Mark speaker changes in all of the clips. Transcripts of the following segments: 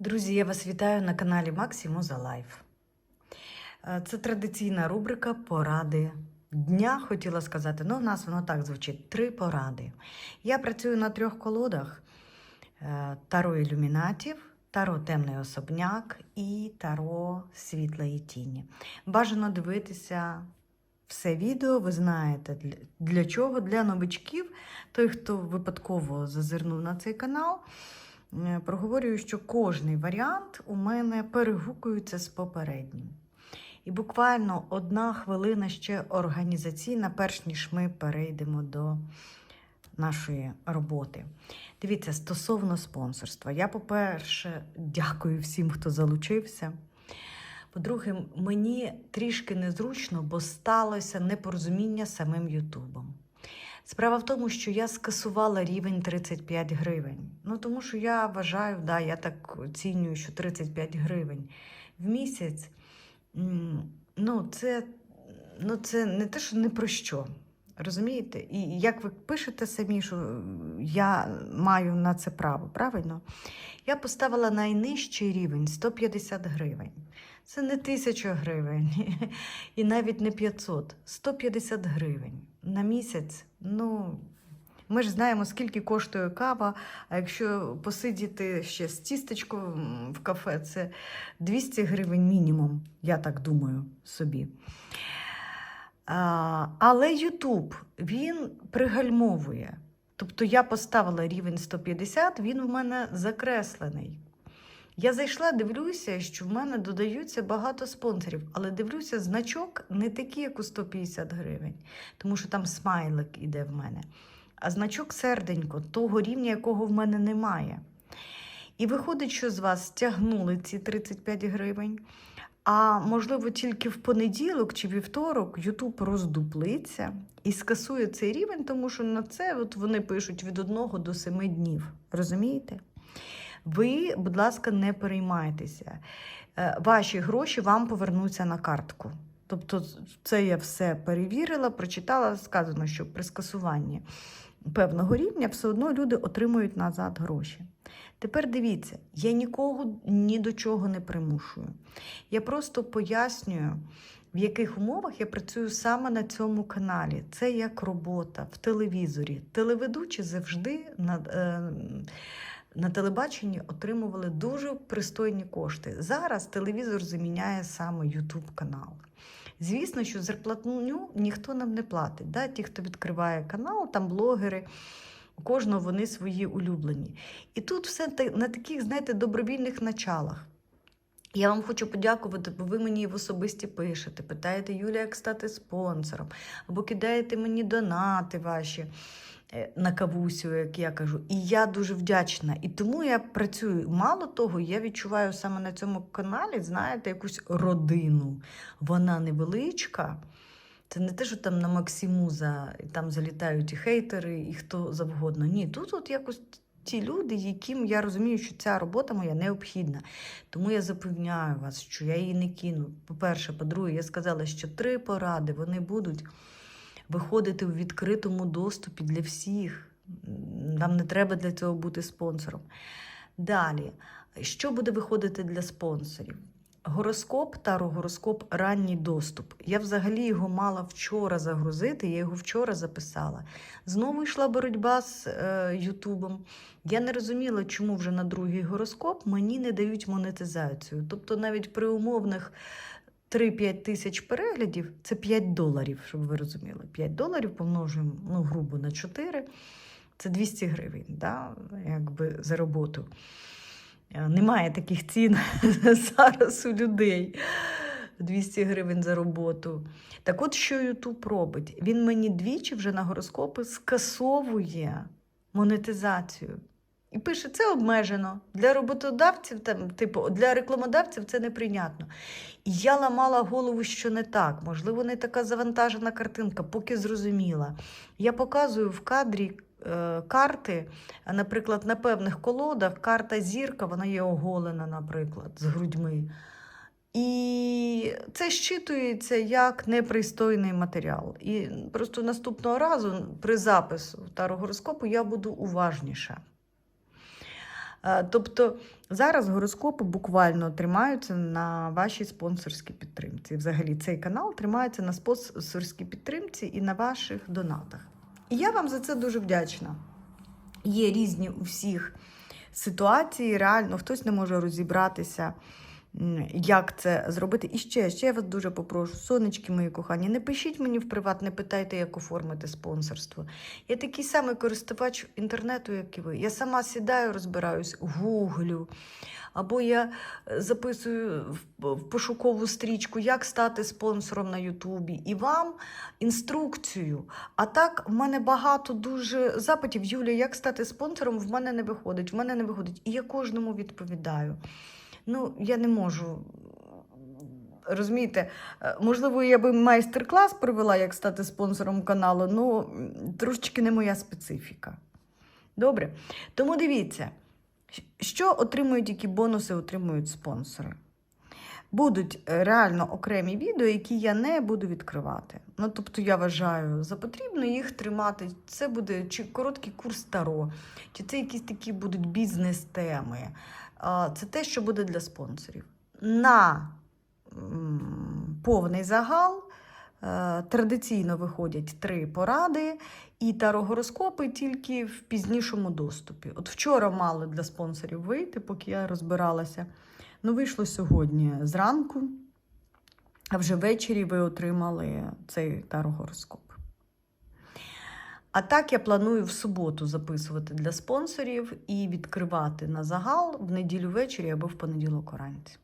Speaker 1: Друзі, я вас вітаю на каналі Максимуза Лайф. Е, Це традиційна рубрика Поради дня, хотіла сказати. Ну, в нас воно так звучить: три поради. Я працюю на трьох колодах: е, Таро ілюмінатів, Таро темний особняк і Таро світлої тіні. Бажано дивитися все відео, ви знаєте, для, для чого? Для новичків, той, хто випадково зазирнув на цей канал. Е, проговорюю, що кожний варіант у мене перегукується з попереднім. І буквально одна хвилина ще організаційна, перш ніж ми перейдемо до нашої роботи. Дивіться, стосовно спонсорства. Я, по-перше, дякую всім, хто залучився. По-друге, мені трішки незручно, бо сталося непорозуміння самим Ютубом. Справа в тому, що я скасувала рівень 35 гривень. Ну, тому що я вважаю, да, я так оцінюю, що 35 гривень в місяць. Ну, це, ну, це не те, що не про що. Розумієте? І як ви пишете самі, що я маю на це право, правильно? Я поставила найнижчий рівень 150 гривень. Це не тисяча гривень і навіть не 500, 150 гривень на місяць. Ну, ми ж знаємо, скільки коштує кава, а якщо посидіти ще з тістечком в кафе, це 200 гривень мінімум, я так думаю собі. А, але Ютуб він пригальмовує. Тобто я поставила рівень 150, він в мене закреслений. Я зайшла, дивлюся, що в мене додаються багато спонсорів, але дивлюся, значок не такий, як у 150 гривень, тому що там смайлик іде в мене. А значок серденько, того рівня, якого в мене немає. І виходить, що з вас стягнули ці 35 гривень. А можливо, тільки в понеділок чи вівторок Ютуб роздуплиться і скасує цей рівень, тому що на це от вони пишуть від 1 до 7 днів. Розумієте? Ви, будь ласка, не переймайтеся. Е, Ваші гроші вам повернуться на картку. Тобто, це я все перевірила, прочитала, сказано, що при скасуванні певного рівня все одно люди отримують назад гроші. Тепер дивіться, я нікого ні до чого не примушую. Я просто пояснюю, в яких умовах я працюю саме на цьому каналі. Це як робота в телевізорі. Телеведучі завжди на, е, на телебаченні отримували дуже пристойні кошти. Зараз телевізор заміняє саме YouTube канал. Звісно, що зарплатню ніхто нам не платить. Да? Ті, хто відкриває канал, там блогери. У кожного вони свої улюблені. І тут все на таких, знаєте, добровільних началах. Я вам хочу подякувати, бо ви мені в особисті пишете, питаєте, Юля, як стати спонсором, або кидаєте мені донати ваші на кавусю, як я кажу. І я дуже вдячна. І тому я працюю. Мало того, я відчуваю саме на цьому каналі, знаєте, якусь родину. Вона невеличка. Це не те, що там на Максимуза там залітають і хейтери, і хто завгодно. Ні, тут от якось ті люди, яким я розумію, що ця робота моя необхідна. Тому я запевняю вас, що я її не кину. По-перше, по-друге, я сказала, що три поради вони будуть виходити у відкритому доступі для всіх. Нам не треба для цього бути спонсором. Далі, що буде виходити для спонсорів? Гороскоп Таро гороскоп ранній доступ. Я взагалі його мала вчора загрузити, я його вчора записала. Знову йшла боротьба з е, Ютубом. Я не розуміла, чому вже на другий гороскоп мені не дають монетизацію. Тобто навіть при умовних 3-5 тисяч переглядів це 5 доларів, щоб ви розуміли. 5 доларів помножуємо ну, грубо на 4, це 200 гривень да? якби за роботу. Е, Немає таких цін зараз у людей. 200 гривень за роботу. Так от, що Ютуб робить? Він мені двічі вже на гороскопи скасовує монетизацію. І пише, це обмежено. Для роботодавців, там, типу, для рекламодавців це неприйнятно. І я ламала голову, що не так. Можливо, не така завантажена картинка, поки зрозуміла. Я показую в кадрі е, карти, наприклад, на певних колодах карта зірка, вона є оголена, наприклад, з грудьми. І це щитується як непристойний матеріал. І просто наступного разу при запису тарогороскопу я буду уважніша. Е, Тобто зараз гороскопи буквально тримаються на вашій спонсорській підтримці. Взагалі, цей канал тримається на спонсорській підтримці і на ваших донатах. І я вам за це дуже вдячна. Є різні у всіх ситуації, реально хтось не може розібратися. Як це зробити? І ще, ще я вас дуже попрошу, сонечки мої кохані, не пишіть мені в приват, не питайте, як оформити спонсорство. Я такий самий користувач інтернету, як і ви. Я сама сідаю, розбираюсь, гуглю. Або я е, записую в- пошукову стрічку, як стати спонсором на Ютубі, і вам інструкцію. А так, в мене багато дуже запитів. Юля, як стати спонсором? В мене не виходить, в мене не виходить. І я кожному відповідаю. Ну, я не можу. Розумієте, Е, можливо, я би майстер-клас провела, як стати спонсором каналу, ну трошечки не моя специфіка. Добре. Тому дивіться, що отримують, які бонуси отримують спонсори. Будуть е, реально окремі відео, які я не буду відкривати. Ну, тобто, я вважаю за потрібно їх тримати. Це буде чи короткий курс Таро, чи це якісь такі будуть бізнес-теми. Це те, що буде для спонсорів. На повний загал е, традиційно виходять три поради, і тарогороскопи тільки в пізнішому доступі. От вчора мали для спонсорів вийти, поки я розбиралася. Ну, вийшло сьогодні зранку, а вже ввечері ви отримали цей тарогороскоп. А так я планую в суботу записувати для спонсорів і відкривати на загал в неділю ввечері або в понеділок уранці.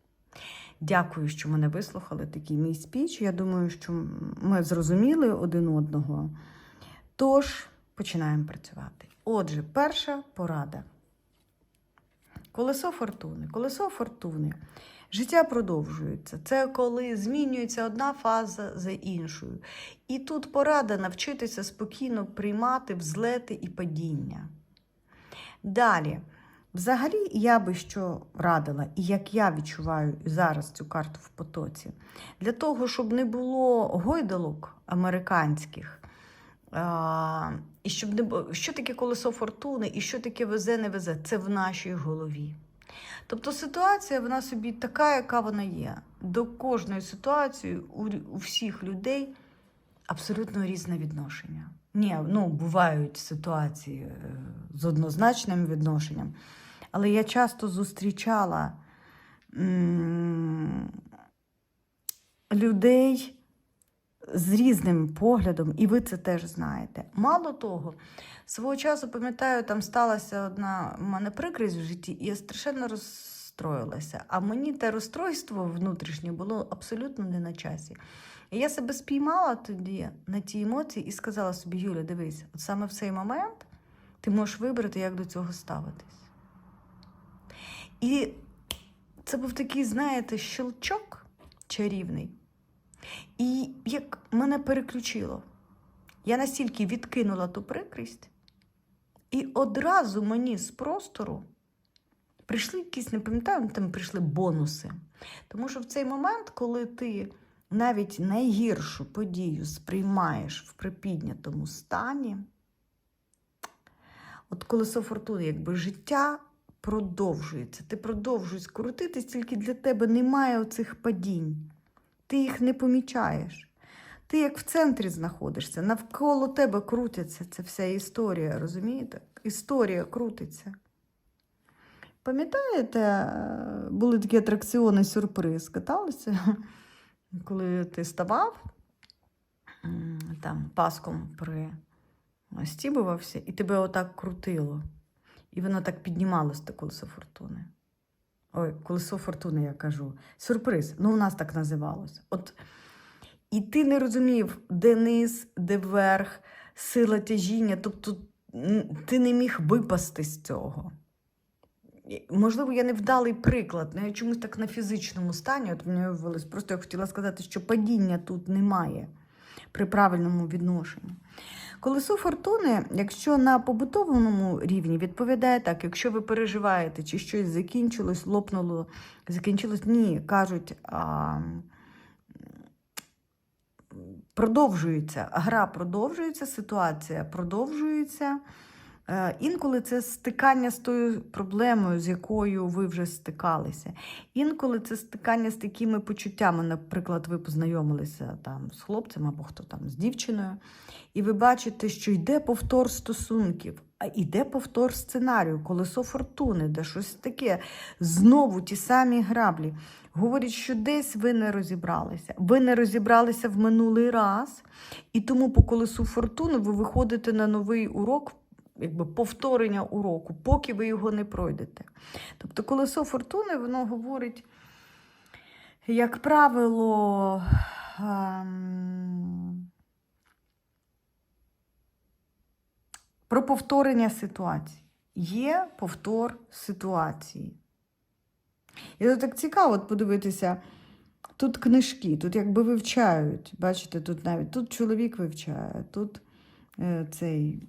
Speaker 1: Дякую, що мене вислухали. Такий мій спіч. Я думаю, що ми зрозуміли один одного. Тож, починаємо працювати. Отже, перша порада. Колесо фортуни. Колесо фортуни. Життя продовжується. Це коли змінюється одна фаза за іншою. І тут порада навчитися спокійно приймати взлети і падіння. Далі. Взагалі, я би що радила, і як я відчуваю зараз цю карту в потоці, для того, щоб не було гойдалок американських, і щоб не що таке колесо фортуни, і що таке везе, не везе, це в нашій голові. Тобто ситуація вона собі така, яка вона є. До кожної ситуації у, всіх людей абсолютно різне відношення. Ні, ну бувають ситуації е, з однозначним відношенням, але я часто зустрічала людей з різним поглядом, і ви це теж знаєте. Мало того, свого часу, пам'ятаю, там сталася одна в мене прикрість в житті, і я страшенно розстроїлася. А мені те розстройство внутрішнє було абсолютно не на часі. І я себе спіймала тоді на ті емоції і сказала собі: Юля, дивись, от саме в цей момент ти можеш вибрати, як до цього ставитись. І це був такий, знаєте, щелчок чарівний. І як мене переключило, я настільки відкинула ту прикрість, і одразу мені з простору прийшли якісь, не пам'ятаю, там прийшли бонуси. Тому що в цей момент, коли ти навіть найгіршу подію сприймаєш в припіднятому стані, от колесо фортуни, якби життя продовжується, ти продовжуєш крутитись, тільки для тебе немає оцих падінь. Ти їх не помічаєш. Ти як в центрі знаходишся, навколо тебе крутиться ця вся історія, розумієте? Історія крутиться. Пам'ятаєте, е, були такі атракціони сюрприз, каталися, коли ти ставав, там паском пристібувався, і тебе отак крутило. І воно так піднімалось, те колесо фортуни. Ой, колесо фортуни, я кажу. Сюрприз. Ну, у нас так називалось. От, і ти не розумів, де низ, де верх, сила тяжіння. Тобто ти не міг випасти з цього. Можливо, я не вдалий приклад, але я чомусь так на фізичному стані. От мені вивелось. Просто я хотіла сказати, що падіння тут немає при правильному відношенні. Колесо фортуни, якщо на побутовому рівні відповідає так, якщо ви переживаєте, чи щось закінчилось, лопнуло, закінчилось, ні, кажуть, а, продовжується, гра продовжується, ситуація продовжується, Інколи це стикання з тою проблемою, з якою ви вже стикалися. Інколи це стикання з такими почуттями. Наприклад, ви познайомилися там з хлопцем або хто там з дівчиною, і ви бачите, що йде повтор стосунків, а йде повтор сценарію, колесо фортуни, де щось таке. Знову ті самі граблі. Говорять, що десь ви не розібралися. Ви не розібралися в минулий раз, і тому по колесу фортуни ви виходите на новий урок, якби повторення уроку, поки ви його не пройдете. Тобто, колесо фортуни, воно говорить, як правило, ем, про повторення ситуації. Є повтор ситуації. І це так цікаво от подивитися. Тут книжки, тут якби вивчають. Бачите, тут навіть тут чоловік вивчає, тут цей.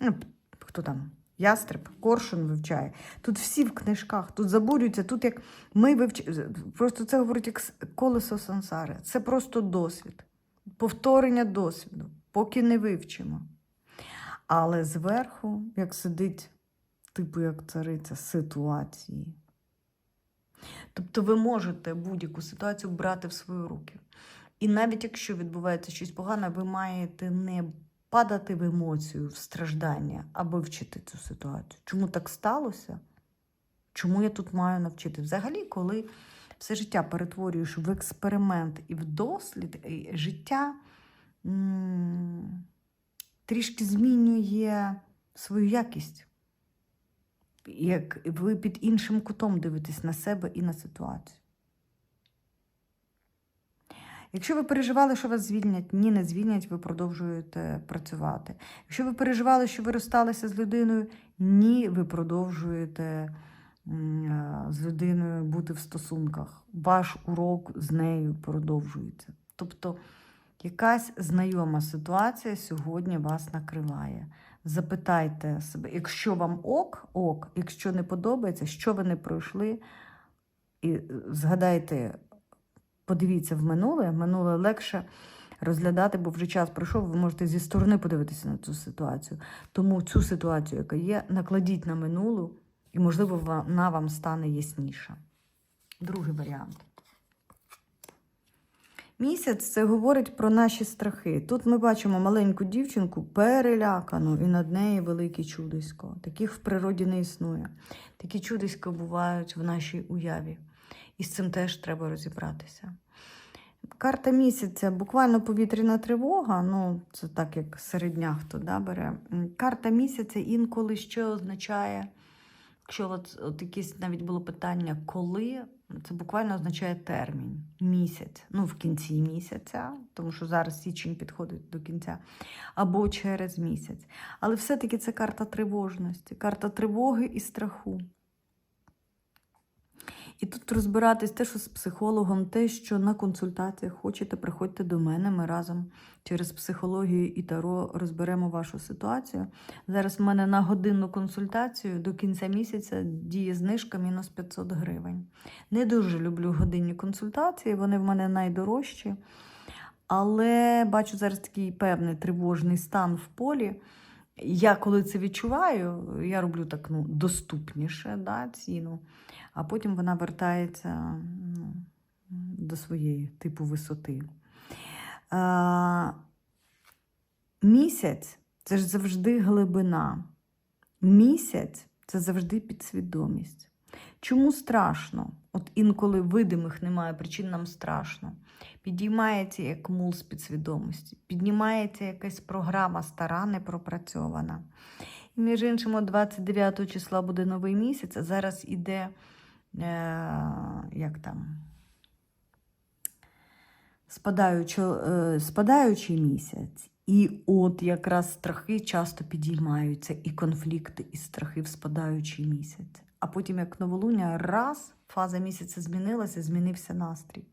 Speaker 1: ну, хто там? Ястреб, коршун вивчає. Тут всі в книжках, тут забурюються, тут як ми вивчаємо. Просто це говорить як колесо сансари. Це просто досвід, повторення досвіду, поки не вивчимо. Але зверху, як сидить, типу як цариця, ситуації. Тобто ви можете будь-яку ситуацію брати в свої руки. І навіть якщо відбувається щось погане, ви маєте не падати в емоцію, в страждання, а вивчити цю ситуацію. Чому так сталося? Чому я тут маю навчити? Взагалі, коли все життя перетворюєш в експеримент і в дослід, і життя м, трішки змінює свою якість. Як ви під іншим кутом дивитесь на себе і на ситуацію. Якщо ви переживали, що вас звільнять, ні, не звільнять, ви продовжуєте працювати. Якщо ви переживали, що ви розсталися з людиною, ні, ви продовжуєте е, з людиною бути в стосунках. Ваш урок з нею продовжується. Тобто якась знайома ситуація сьогодні вас накриває. Запитайте себе, якщо вам ок, ок, якщо не подобається, що ви не пройшли, і е, згадайте, подивіться в минуле, минуле легше розглядати, бо вже час пройшов, ви можете зі сторони подивитися на цю ситуацію. Тому цю ситуацію, яка є, накладіть на минулу, і, можливо, вона вам стане ясніша. Другий варіант. Місяць це говорить про наші страхи. Тут ми бачимо маленьку дівчинку перелякану, і над нею велике чудисько. Таких в природі не існує. Такі чудиська бувають в нашій уяві. І з цим теж треба розібратися. Карта місяця, буквально повітряна тривога, ну це так як середня хто да, бере. Карта місяця інколи що означає, якщо от, от якесь навіть було питання, коли, це буквально означає термін, місяць, ну в кінці місяця, тому що зараз січень підходить до кінця, або через місяць. Але все-таки це карта тривожності, карта тривоги і страху. І тут розбиратись те, що з психологом, те, що на консультаціях хочете, приходьте до мене. Ми разом через психологію і таро розберемо вашу ситуацію. Зараз в мене на годинну консультацію до кінця місяця діє знижка мінус 500 гривень. Не дуже люблю годинні консультації, вони в мене найдорожчі. Але бачу зараз такий певний тривожний стан в полі. Я коли це відчуваю, я роблю так ну, доступніше да, ціну, а потім вона вертається ну, до своєї типу висоти. Місяць це ж завжди глибина. Місяць це завжди підсвідомість. Чому страшно? От інколи видимих немає причин, нам страшно. Підіймається як мул з підсвідомості, піднімається якась програма стара, непропрацьована. І між іншим, от 29 числа буде новий місяць, а зараз іде як там, е, спадаючий місяць. І от якраз страхи часто підіймаються, і конфлікти, і страхи в спадаючий місяць. А потім, як новолуння, раз фаза місяця змінилася, змінився настрій.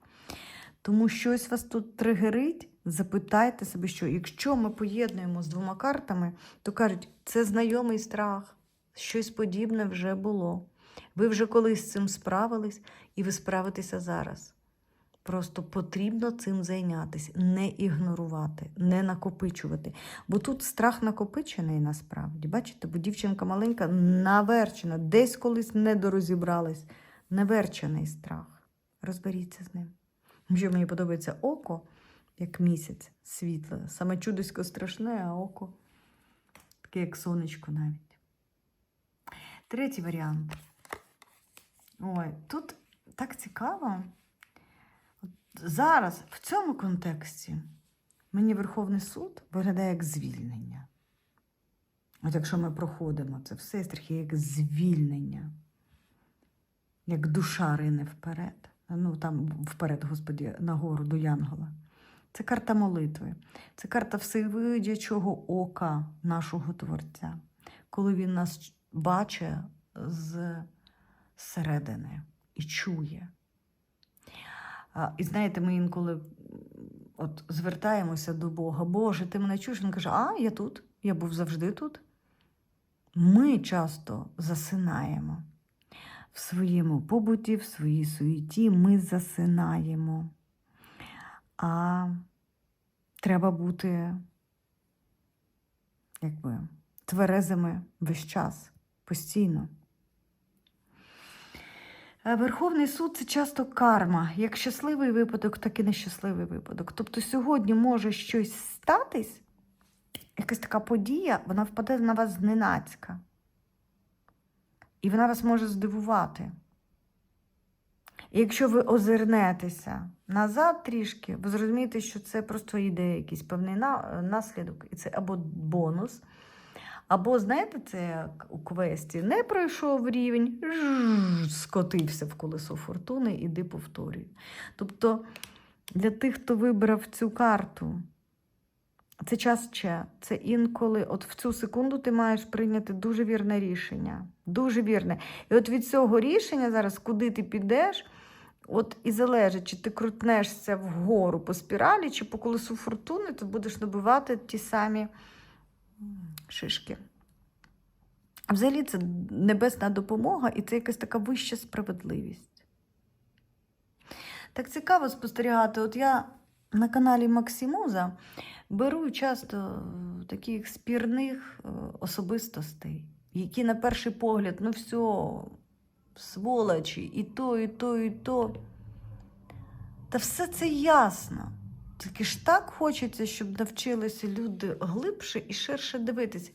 Speaker 1: Тому щось вас тут тригерить, запитайте себе, що якщо ми поєднуємо з двома картами, то кажуть, це знайомий страх, щось подібне вже було. Ви вже колись з цим справились, і ви справитеся зараз. Просто потрібно цим зайнятися, не ігнорувати, не накопичувати. Бо тут страх накопичений насправді. Бачите, бо дівчинка маленька наверчена, десь колись недорозібрались. Неверчений страх. Розберіться з ним. Що мені подобається око, як місяць світле. Саме чудосько страшне, а око таке, як сонечко навіть. Третій варіант. Ой, тут так цікаво. Зараз, в цьому контексті, мені Верховний суд виглядає як звільнення. От якщо ми проходимо це все страхи як звільнення, як душа рине вперед. Ну, там вперед, Господі, нагору до Янгола. Це карта молитви, це карта всевидячого ока нашого Творця, коли він нас бачить з середини і чує. І знаєте, ми інколи от звертаємося до Бога. Боже, ти мене чуєш? Він каже, а я тут, я був завжди тут. Ми часто засинаємо в своєму побуті, в своїй суеті, ми засинаємо. А треба бути якби, тверезими весь час, постійно. Е, Верховний суд це часто карма, як щасливий випадок, так і нещасливий випадок. Тобто сьогодні може щось статись, якась така подія, вона впаде на вас зненацька. І вона вас може здивувати. І якщо ви озирнетеся назад трішки, ви зрозумієте, що це просто йде якийсь певний наслідок, і це або бонус, або, знаєте, це як у квесті не пройшов рівень, скотився в колесо фортуни, іди повторюй. Тобто для тих, хто вибрав цю карту, це час ще. Це інколи, от в цю секунду ти маєш прийняти дуже вірне рішення. Дуже вірне. І от від цього рішення зараз, куди ти підеш, от і залежить, чи ти крутнешся вгору по спіралі, чи по колесу фортуни, то будеш набивати ті самі шишки. Взагалі це небесна допомога, і це якась така вища справедливість. Так цікаво спостерігати. От я на каналі Максимуза беру часто е, таких спірних е, особистостей, які на перший погляд, ну все, сволочі, і то, і то, і то. Та все це ясно. Тільки ж так хочеться, щоб навчилися люди глибше і ширше дивитися.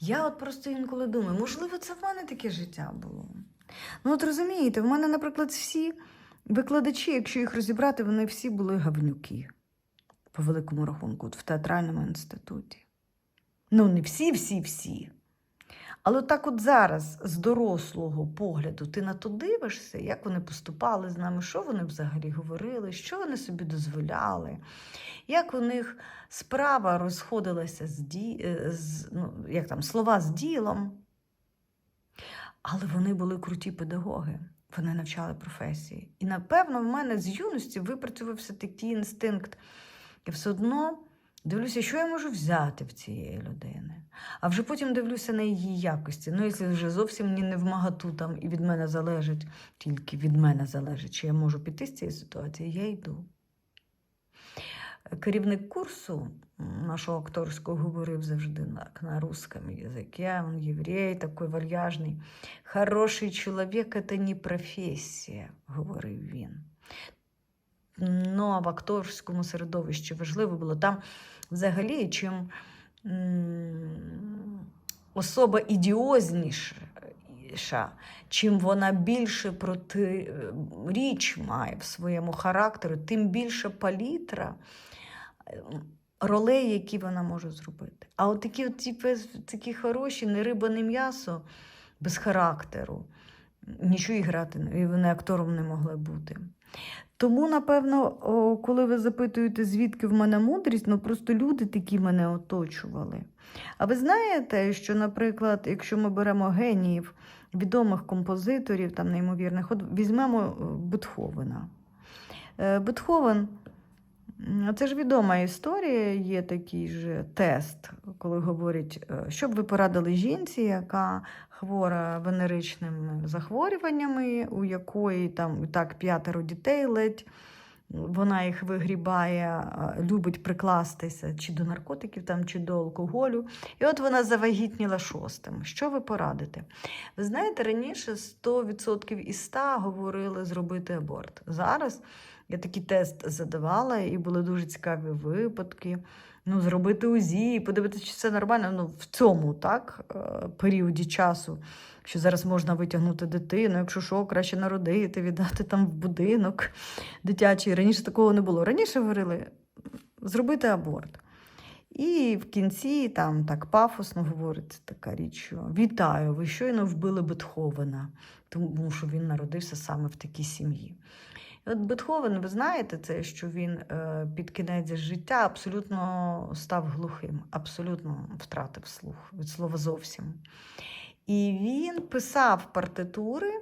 Speaker 1: Я от просто інколи думаю, можливо, це в мене таке життя було. Ну, от розумієте, в мене, наприклад, всі викладачі, якщо їх розібрати, вони всі були гавнюки по великому рахунку, от в театральному інституті. Ну, не всі, всі, всі. Але так от зараз, з дорослого погляду, ти на то дивишся, як вони поступали з нами, що вони взагалі говорили, що вони собі дозволяли, як у них справа розходилася з, ді... е, з ну, як там, слова з ділом. Але вони були круті педагоги, вони навчали професії. І напевно в мене з юності випрацювався такий інстинкт. Я все одно дивлюся, що я можу взяти в цієї людини. А вже потім дивлюся на її якості. Ну, якщо вже зовсім не в магату там і від мене залежить, тільки від мене залежить, чи я можу піти з цієї ситуації, я йду. Керівник курсу нашого акторського говорив завжди на, на русском языке. Он єврей, такий вальяжний. Хороший чоловік – це не професія, говорив він. Ну, а в акторському середовищі важливо було там взагалі, чим особа ідіозніша, чим вона більше протиріч має в своєму характері, тим більше палітра е, ролей, які вона може зробити. А от такі, от, ті, такі хороші, не риба, не м'ясо, без характеру, нічого і грати, і вони актором не могли бути. Тому, напевно, коли ви запитуєте, звідки в мене мудрість, ну просто люди такі мене оточували. А ви знаєте, що, наприклад, якщо ми беремо геніїв, відомих композиторів, там неймовірних, от візьмемо е, Бетховена. Е, Бетховен, це ж відома історія, є такий же тест, коли говорять, е, що б ви порадили жінці, яка хвора венеричними захворюваннями, у якої там так п'ятеро дітей ледь Вона їх вигрібає, любить прикластися чи до наркотиків, там, чи до алкоголю. І от вона завагітніла шостим. Що ви порадите? Ви знаєте, раніше 100% із 100 говорили зробити аборт. Зараз я такий тест задавала, і були дуже цікаві випадки. Ну, зробити УЗІ, подивитися, чи все нормально. Ну, в цьому так, е, періоді часу, що зараз можна витягнути дитину, якщо що, краще народити, віддати там в будинок дитячий. Раніше такого не було. Раніше говорили зробити аборт. І в кінці там так пафосно говориться така річ, що вітаю, ви щойно вбили Бетховена, тому що він народився саме в такій сім'ї. От Бетховен, ви знаєте, це, що він е, під кінець життя абсолютно став глухим, абсолютно втратив слух від слова зовсім. І він писав партитури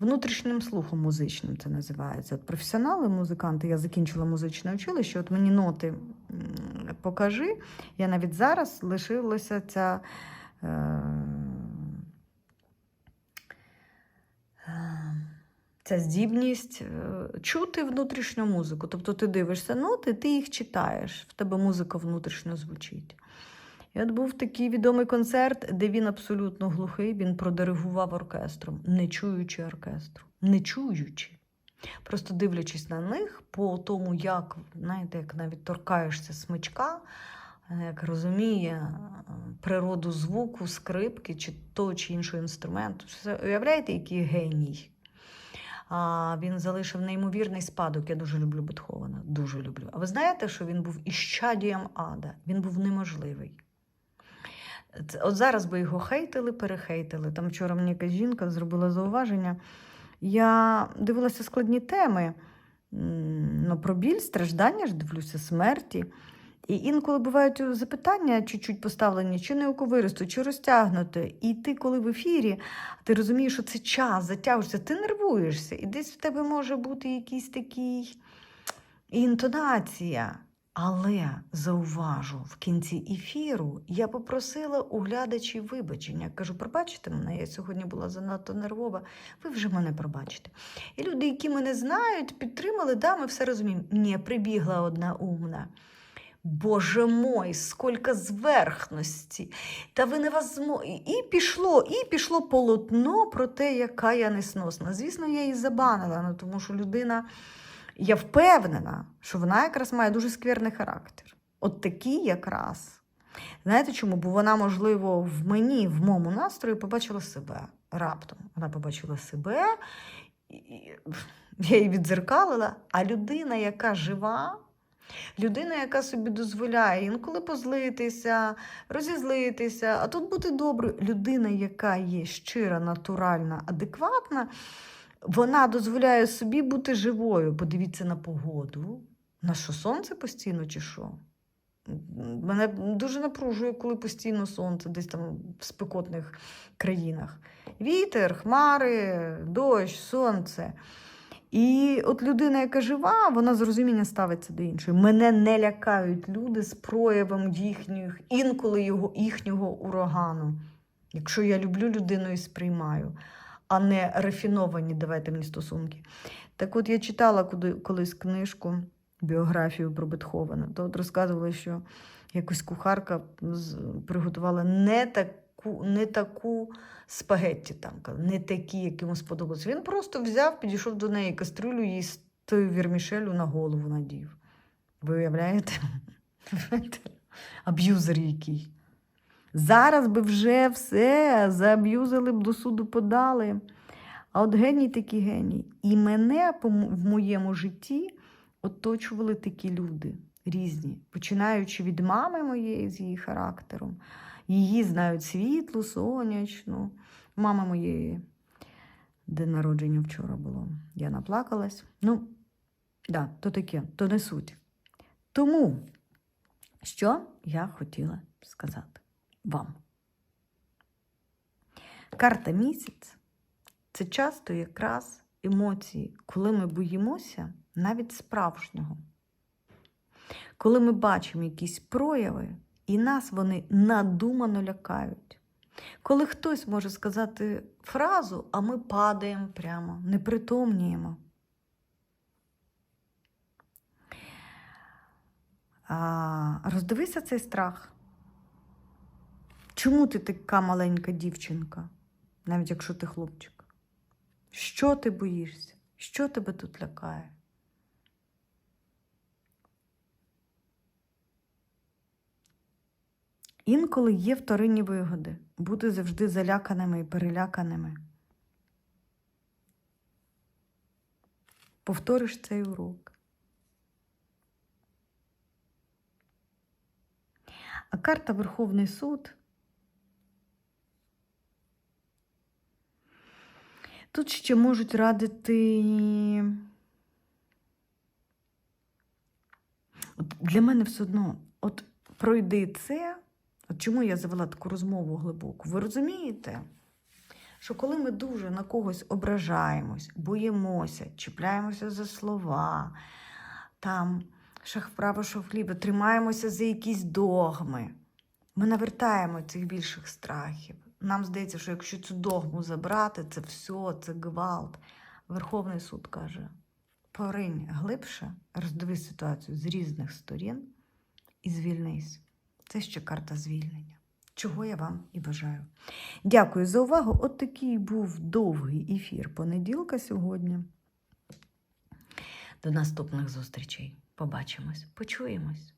Speaker 1: внутрішнім слухом музичним, це називається. От професіонали, музиканти, я закінчила музичне училище, от мені ноти покажи. Я навіть зараз лишилася ця. Е, Ця здібність е, чути внутрішню музику. Тобто ти дивишся ноти, ти їх читаєш, в тебе музика внутрішньо звучить. І от був такий відомий концерт, де він абсолютно глухий, він продиригував оркестром, не чуючи оркестру, не чуючи. Просто дивлячись на них по тому, як, знаєте, як навіть торкаєшся смичка, е, як розуміє е, природу звуку, скрипки чи того чи іншого інструменту. Уявляєте, який геній? А, він залишив неймовірний спадок. Я дуже люблю Бетховена. Дуже люблю. А ви знаєте, що він був іщадієм ада? Він був неможливий. От зараз би його хейтили, перехейтили. Там вчора мені якась жінка зробила зауваження. Я дивилася складні теми. Ну, про біль, страждання ж дивлюся, смерті. І інколи бувають запитання чуть-чуть поставлені, чи не неоковиристо, чи розтягнуте. І ти, коли в ефірі, ти розумієш, що це час, затягуєшся, ти нервуєшся, і десь в тебе може бути якийсь такий інтонація. Але зауважу, в кінці ефіру я попросила у глядачів вибачення. Кажу, пробачте мене, я сьогодні була занадто нервова. Ви вже мене пробачите. І люди, які мене знають, підтримали, да, ми все розуміємо. Ні, прибігла одна умна. Боже мой, скільки зверхності. Та ви не возмо... І пішло, і пішло полотно про те, яка я несносна. Звісно, я її забанила, ну, тому що людина, я впевнена, що вона якраз має дуже скверний характер. От такий якраз. Знаєте чому? Бо вона, можливо, в мені, в моєму настрої побачила себе раптом. Вона побачила себе, і я її відзеркалила, а людина, яка жива, Людина, яка собі дозволяє інколи позлитися, розізлитися, а тут бути доброю. Людина, яка є щира, натуральна, адекватна, вона дозволяє собі бути живою. Подивіться на погоду. На що сонце постійно чи що? Мене дуже напружує, коли постійно сонце десь там в спекотних країнах. Вітер, хмари, дощ, сонце. І от людина, яка жива, вона з розуміння ставиться до іншої. Мене не лякають люди з проявом їхніх, інколи його, їхнього урагану. Якщо я люблю людину і сприймаю, а не рафіновані, давайте мені стосунки. Так от я читала куди, колись книжку, біографію про Бетховена. То от розказували, що якось кухарка приготувала не таку, не таку спагетті там, не такі, як йому сподобалося. Він просто взяв, підійшов до неї кастрюлю їй з тою вірмішелю на голову надів. Ви уявляєте? Аб'юзер який. Зараз би вже все зааб'юзили б до суду подали. А от геній такий геній. І мене в моєму житті оточували такі люди різні, починаючи від мами моєї з її характером. Її знають світлу, сонячну. Мама моєї день народження вчора було. Я наплакалась. Ну, да, то таке, то не суть. Тому, що я хотіла сказати вам. Карта місяць це часто якраз емоції, коли ми боїмося навіть справжнього. Коли ми бачимо якісь прояви, і нас вони надумано лякають. Коли хтось може сказати фразу, а ми падаємо прямо, непритомніємо. А, роздивися цей страх. Чому ти така маленька дівчинка, навіть якщо ти хлопчик? Що ти боїшся? Що тебе тут лякає? Інколи є вторинні вигоди. Бути завжди заляканими і переляканими. Повториш цей урок. А карта Верховний суд. Тут ще можуть радити. От для мене все одно, от пройди це. От чому я завела таку розмову глибоку? Ви розумієте, що коли ми дуже на когось ображаємось, боїмося, чіпляємося за слова, там шах вправо, шах вліво, тримаємося за якісь догми, ми навертаємо цих більших страхів. Нам здається, що якщо цю догму забрати, це все, це гвалт. Верховний суд каже: поринь глибше, роздивись ситуацію з різних сторін і звільнись. Це ще карта звільнення. Чого я вам і бажаю. Дякую за увагу. От такий був довгий ефір понеділка сьогодні. До наступних зустрічей. Побачимось, почуємось.